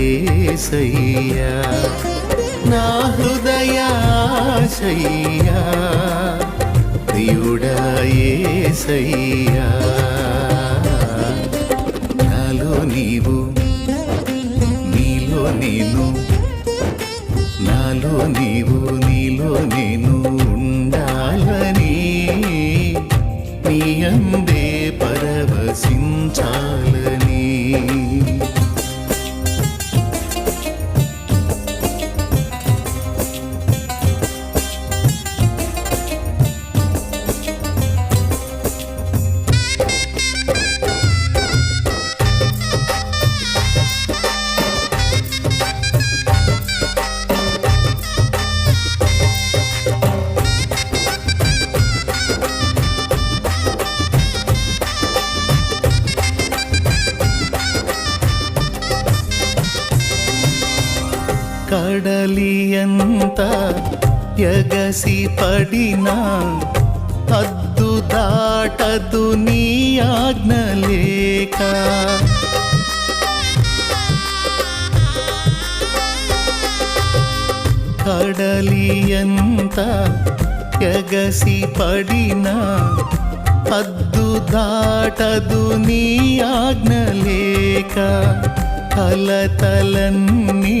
ఏసయ్యా నా హృదయాశయ్యా. ప్రియుడా ఏసయ్యా నాలో నీవు నీలో నేను నాలో నీవు నీలో నేను. కడలియంత ఎగసి పడినా అద్దు దాటదు నీ ఆజ్ఞలేక కడలియంత ఎగసి పడినా అద్దు దాటదు నీ ఆజ్ఞలేక కలతలన్నీ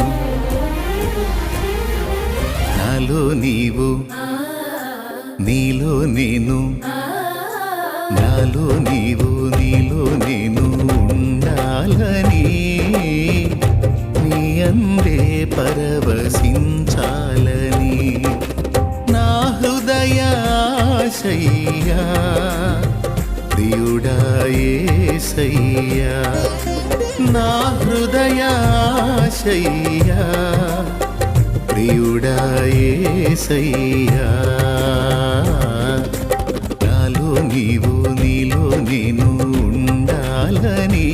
నాలో నీవు. నీలో నేను. నాలో నీవు నీలో నేను ఉండాలని నీ అందే పరవశించాలని నా హృదయాశయ్యా ప్రియుడాయేసయ్యా నా హృదయాశయ్యా. ప్రియుడాయేసయ్యా నాలో నీవు నీలో నేను ఉండాలని